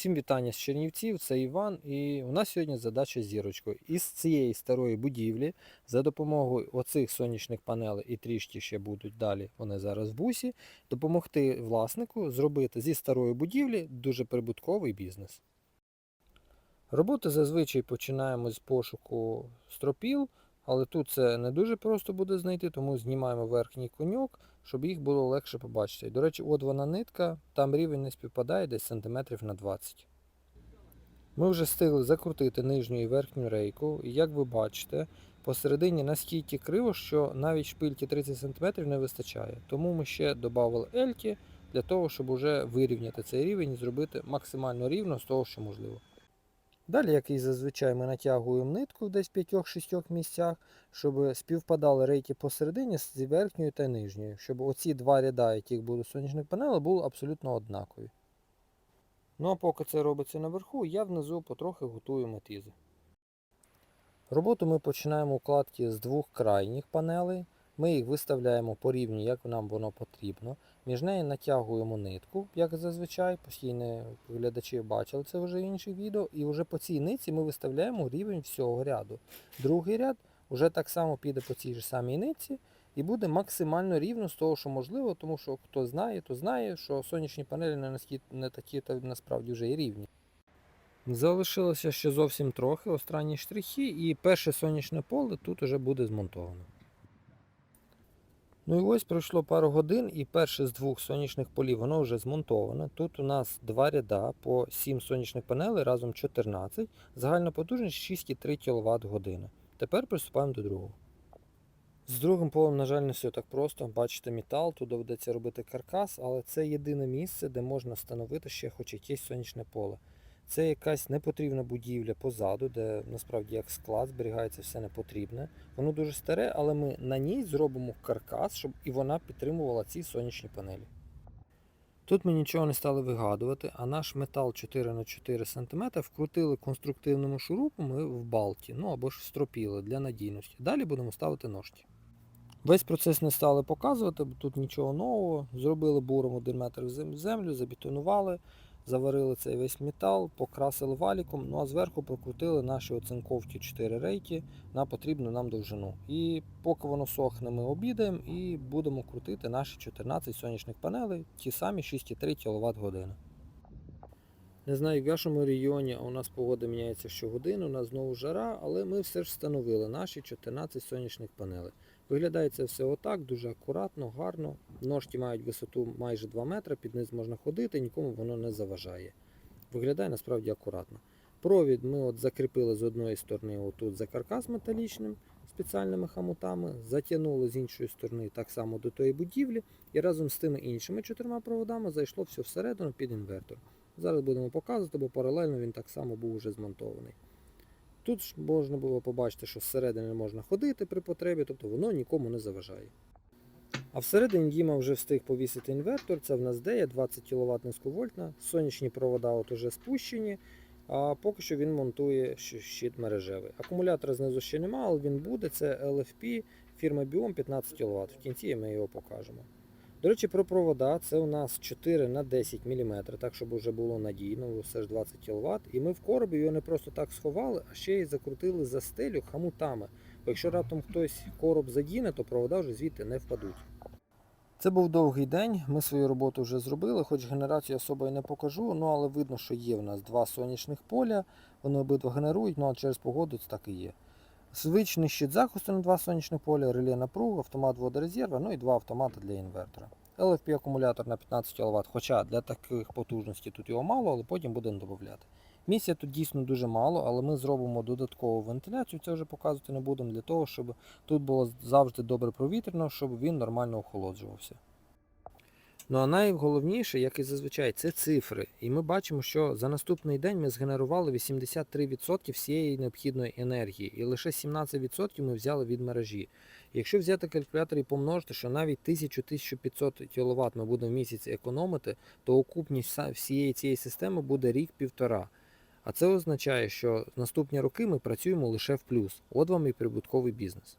Всім вітання з Чернівців, це Іван, і у нас сьогодні задача зірочкою. Із цієї старої будівлі за допомогою оцих сонячних панелей і трішки ще будуть далі, вони зараз в бусі, допомогти власнику зробити зі старої будівлі дуже прибутковий бізнес. Роботи зазвичай починаємо з пошуку стропіл, але тут це не дуже просто буде знайти, тому знімаємо верхній коньок, щоб їх було легше побачити. До речі, от вона нитка, там рівень не співпадає десь сантиметрів на 20. Ми вже встигли закрутити нижню і верхню рейку, і як ви бачите, посередині настільки криво, що навіть шпильки 30 см не вистачає. Тому ми ще додали ельки для того, щоб уже вирівняти цей рівень і зробити максимально рівно з того, що можливо. Далі, як і зазвичай, ми натягуємо нитку в десь 5-6 місцях, щоб співпадали рейки посередині з верхньою та нижньою, щоб оці два ряда, яких будуть сонячних панелей, були абсолютно однакові. Ну а поки це робиться наверху, я внизу потрохи готую метизи. Роботу ми починаємо укладки з двох крайніх панелей. Ми їх виставляємо по рівні, як нам воно потрібно. Між нею натягуємо нитку, як зазвичай, постійні глядачі бачили це вже в інших відео. І вже по цій нитці ми виставляємо рівень всього ряду. Другий ряд вже так само піде по цій ж самій нитці і буде максимально рівно з того, що можливо, тому що хто знає, то знає, що сонячні панелі не, не такі та насправді вже і рівні. Залишилося ще зовсім трохи останні штрихи, і перше сонячне поле тут уже буде змонтовано. Ну і ось пройшло пару годин, і перше з двох сонячних полів воно вже змонтоване. Тут у нас два ряда по 7 сонячних панелей, разом 14, загальна потужність 6,3 кВт година. Тепер приступаємо до другого. З другим полем, на жаль, не все так просто. Бачите метал, тут доведеться робити каркас, але це єдине місце, де можна встановити ще хоч якесь сонячне поле. Це якась непотрібна будівля позаду, де насправді як склад зберігається все непотрібне. Воно дуже старе, але ми на ній зробимо каркас, щоб і вона підтримувала ці сонячні панелі. Тут ми нічого не стали вигадувати, а наш метал 4х4 см вкрутили конструктивними шурупами в балті, ну або ж стропіли для надійності. Далі будемо ставити ножки. Весь процес не стали показувати, бо тут нічого нового. Зробили буром 1 метр в землю, забетонували, заварили цей весь метал, покрасили валіком, ну а зверху прокрутили наші оцинковки 4 рейки на потрібну нам довжину. І поки воно сохне, ми обідаємо і будемо крутити наші 14 сонячних панелей, ті самі 6,3 кВт години. Не знаю, в вашому регіоні, а у нас погода міняється щогодину, у нас знову жара, але ми все ж встановили наші 14 сонячних панелей. Виглядає це все отак, дуже акуратно, гарно. Ножки мають висоту майже 2 метри, під низ можна ходити, нікому воно не заважає. Виглядає насправді акуратно. Провід ми от закріпили з одної сторони отут за каркас металічним спеціальними хамутами, затягнули з іншої сторони так само до тої будівлі, і разом з тими іншими чотирма проводами зайшло все всередину під інвертор. Зараз будемо показувати, бо паралельно він так само був вже змонтований. Тут ж можна було побачити, що зсередини можна ходити при потребі, тобто воно нікому не заважає. А всередині Діма вже встиг повісити інвертор, це в нас DEA 20 кВт низьковольтна, сонячні провода от уже спущені, а поки що він монтує щит мережевий. Акумулятора знизу ще немає, але він буде. Це LFP фірма Biom 15 кВт. В кінці ми його покажемо. До речі, про провода це у нас 4 на 10 мм, так щоб вже було надійно, все ж 20 кВт. І ми в коробі його не просто так сховали, а ще й закрутили за стелю хамутами. Бо якщо раптом хтось короб задіне, то провода вже звідти не впадуть. Це був довгий день, ми свою роботу вже зробили, хоч генерацію особо і не покажу, ну але видно, що є в нас два сонячних поля, вони обидва генерують, ну а через погоду це так і є. Звичний щит захисту на два сонячних поля, реле напруг, автомат водорезерва, ну і два автомати для інвертора. LFP акумулятор на 15 кВт, хоча для таких потужностей тут його мало, але потім будемо додати. Місця тут дійсно дуже мало, але ми зробимо додаткову вентиляцію, це вже показувати не будемо, для того, щоб тут було завжди добре провітряно, щоб він нормально охолоджувався. Ну а найголовніше, як і зазвичай, це цифри. І ми бачимо, що за наступний день ми згенерували 83% всієї необхідної енергії, і лише 17% ми взяли від мережі. Якщо взяти калькулятор і помножити, що навіть 1000-1500 кВт ми будемо в місяць економити, то окупність всієї цієї системи буде рік-півтора. А це означає, що наступні роки ми працюємо лише в плюс. От вам і прибутковий бізнес.